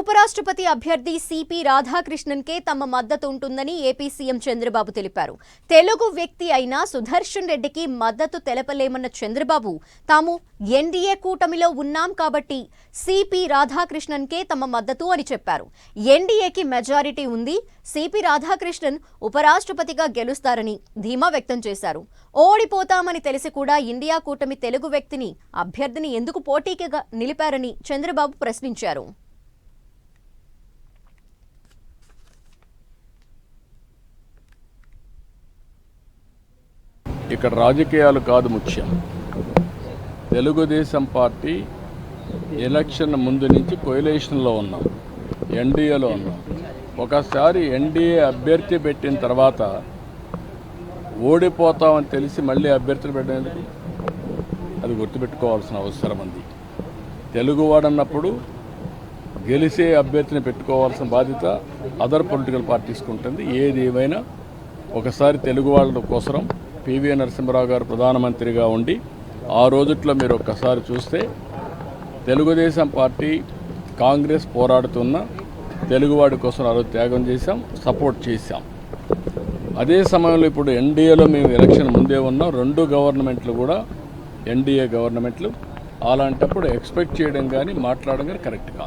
ఉపరాష్ట్రపతి అభ్యర్థి సిపి రాధాకృష్ణన్కే తమ మద్దతు ఉంటుందని ఏపీ సీఎం చంద్రబాబు తెలిపారు. తెలుగు వ్యక్తి అయిన సుదర్శన్ రెడ్డికి మద్దతు తెలపలేమన్న చంద్రబాబు తాము ఎన్డీఏ కూటమిలో ఉన్నాం కాబట్టి సిపి రాధాకృష్ణన్కే తమ మద్దతు అని చెప్పారు. ఎన్డీఏకి మెజారిటీ ఉంది సిపి రాధాకృష్ణన్ ఉపరాష్ట్రపతిగా గెలుస్తారని ధీమా వ్యక్తం చేశారు. ఓడిపోతామని తెలిసి కూడా ఇండియా కూటమి తెలుగు వ్యక్తిని అభ్యర్థిని ఎందుకు పోటీకి నిలిపారని చంద్రబాబు ప్రశ్నించారు. ఇక్కడ రాజకీయాలు కాదు ముఖ్యం. తెలుగుదేశం పార్టీ ఎలక్షన్ ముందు నుంచి కొయిలేషన్లో ఉన్నాం. ఎన్డీఏలో ఉన్నాం. ఒకసారి ఎన్డీఏ అభ్యర్థి పెట్టిన తర్వాత ఓడిపోతామని తెలిసి మళ్ళీ అభ్యర్థులు పెట్టేందుకు? అది గుర్తుపెట్టుకోవాల్సిన అవసరం ఉంది. తెలుగువాడన్నప్పుడు గెలిసే అభ్యర్థిని పెట్టుకోవాల్సిన బాధ్యత అదర్ పొలిటికల్ పార్టీస్కి ఉంటుంది. ఏది ఏమైనా ఒకసారి తెలుగు వాళ్ళ కోసం పివి నరసింహరావు గారు ప్రధానమంత్రిగా ఉండి ఆ రోజుట్లో మీరు ఒక్కసారి చూస్తే తెలుగుదేశం పార్టీ కాంగ్రెస్ పోరాడుతున్న తెలుగువాడి కోసం ఆ రోజు త్యాగం చేశాం సపోర్ట్ చేశాం. అదే సమయంలో ఇప్పుడు ఎన్డీఏలో మేము ఎలక్షన్ ముందే ఉన్నాం. రెండు గవర్నమెంట్లు కూడా ఎన్డీఏ గవర్నమెంట్లు. అలాంటప్పుడు ఎక్స్పెక్ట్ చేయడం కానీ మాట్లాడడం కానీ కరెక్ట్ కాదు.